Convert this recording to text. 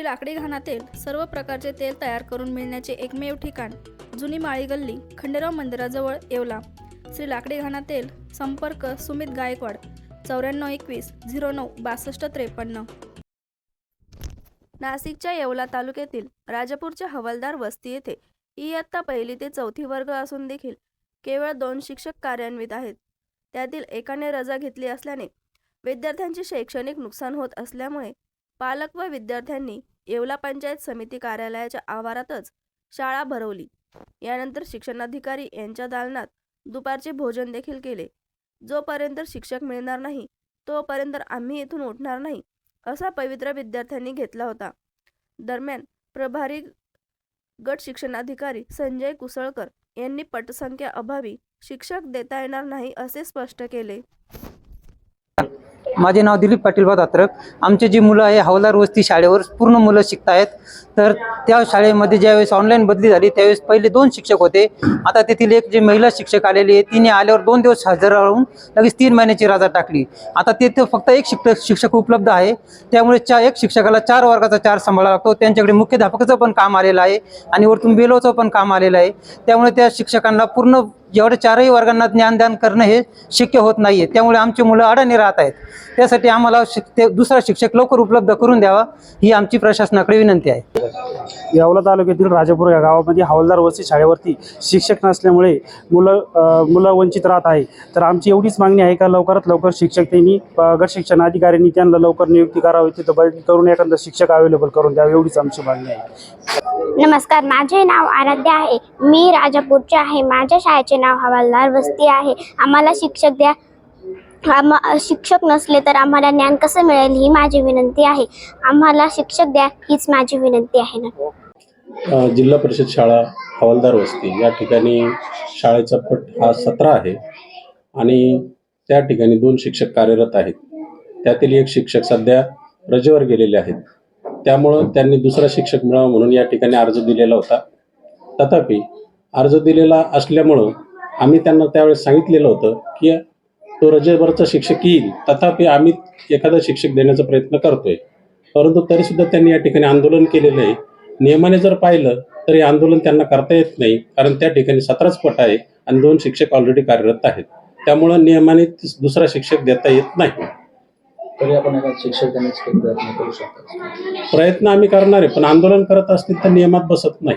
श्री लाकडी घाणातेल सर्व प्रकारचे तेल तयार करून मिळण्याचे एकमेव ठिकाण जुनी माळी गल्ली खंडेराव मंदिराजवळ येवला. श्री लाकडी घाणा तेल संपर्क सुमित गायकवाड चौऱ्याण्णव एकवीस झिरो नऊ बासष्ट त्रेपन्न. नाशिकच्या येवला तालुक्यातील राजापूरच्या हवालदार वस्ती येथे इयत्ता पहिली ते चौथी वर्ग असून देखील केवळ दोन शिक्षक कार्यान्वित आहेत. त्यातील एकाने रजा घेतली असल्याने विद्यार्थ्यांचे शैक्षणिक नुकसान होत असल्यामुळे पालक व विद्यार्थ्यांनी येवला पंचायत समिती कार्यालयाच्या आवारातच शाळा भरवली. यानंतर शिक्षणाधिकारी यांच्या दालनात दुपारचे भोजन देखील केले. जोपर्यंत शिक्षक मिळणार नाही तोपर्यंत आम्ही इथून उठणार नाही असा पवित्रा विद्यार्थ्यांनी घेतला होता. दरम्यान प्रभारी गट शिक्षणाधिकारी संजय कुसळकर यांनी पटसंख्या अभावी शिक्षक देता येणार नाही असे स्पष्ट केले. माझे नाव दिलीप पाटील दात्रक. आमचे जी मुलं आहे हवलार वस्ती शाळेवर पूर्ण मुलं शिकत आहेत तर त्या शाळेमध्ये ज्यावेळेस ऑनलाईन बदली झाली त्यावेळेस पहिले दोन शिक्षक होते. आता तेथील एक जे महिला शिक्षक आलेली आहे तिने आल्यावर दोन दिवस हजर राहून लगेच तीन महिन्याची रजा टाकली. आता तेथे फक्त एक शिक्षक शिक्षक उपलब्ध आहे. त्यामुळे चा एक शिक्षकाला चार वर्गाचा चार सांभाळावा लागतो. त्यांच्याकडे मुख्याध्यापकाचं पण काम आलेलं आहे आणि वरतून बेलोचं पण काम आलेलं आहे. त्यामुळे त्या शिक्षकांना पूर्ण जेवढे चारही वर्गांना ज्ञानदान करणं हे शक्य होत नाहीये. त्यामुळे आमची मुलं अडाणी राहत आहेत. त्यासाठी आम्हाला शिक ते दुसरा शिक्षक लवकर उपलब्ध करून द्यावा ही आमची प्रशासनाकडे विनंती आहे. येवला तालुक्यातील राजापूर या गावामध्ये हवालदार वस्ती शाळेवरती शिक्षक नसल्यामुळे मुलं मुलं वंचित राहत आहे. तर आमची एवढीच मागणी आहे का लवकरात लवकर शिक्षक त्यांनी अ, गट शिक्षण अधिकाऱ्यांनी त्यांना लवकर नियुक्ती करावी तिथं बदली करून एखादा शिक्षक अवेलेबल करून द्यावे एवढीच आमची मागणी आहे. नमस्कार माझे नाव आराध्या आहे. मी राजापूरचे आहे. माझ्या शाळेचे नाव हवालदार वस्ती आहे. आम्हाला शिक्षक द्या. आम शिक्षक नसले तर आम्हाला ज्ञान कसं मिळेल ही माझी विनंती आहे. आम्हाला शिक्षक द्या हीच माझी विनंती आहे ना. जिल्हा परिषद शाळा हवालदार वस्ती या ठिकाणी शाळेचा पट हा सतरा आहे. आणि त्या ठिकाणी दोन शिक्षक कार्यरत आहेत. त्यातील एक शिक्षक सध्या रजेवर गेलेले आहेत. त्यामुळं त्यांनी दुसरा शिक्षक मिळावा म्हणून या ठिकाणी अर्ज दिलेला होता. तथापि अर्ज दिलेला असल्यामुळं आम्ही त्यांना त्यावेळेस सांगितलेलं होतं की तो रजेवरचा शिक्षक येईल. तथापि आम्ही एखादा शिक्षक देण्याचा प्रयत्न करतोय. परंतु तरीसुद्धा त्यांनी या ठिकाणी आंदोलन केलेलं आहे. नियमाने जर पाहिलं तर हे आंदोलन त्यांना करता येत नाही. कारण त्या ठिकाणी सतराच पट आहे आणि दोन शिक्षक ऑलरेडी कार्यरत आहेत. त्यामुळं नियमाने दुसरा शिक्षक देता येत नाही. तरी आपण एका शिक्षक देण्याचे काही प्रयत्न करू शकतो. प्रयत्न आम्ही करणार आहे पण आंदोलन करत असतील तर नियमात बसत नाही.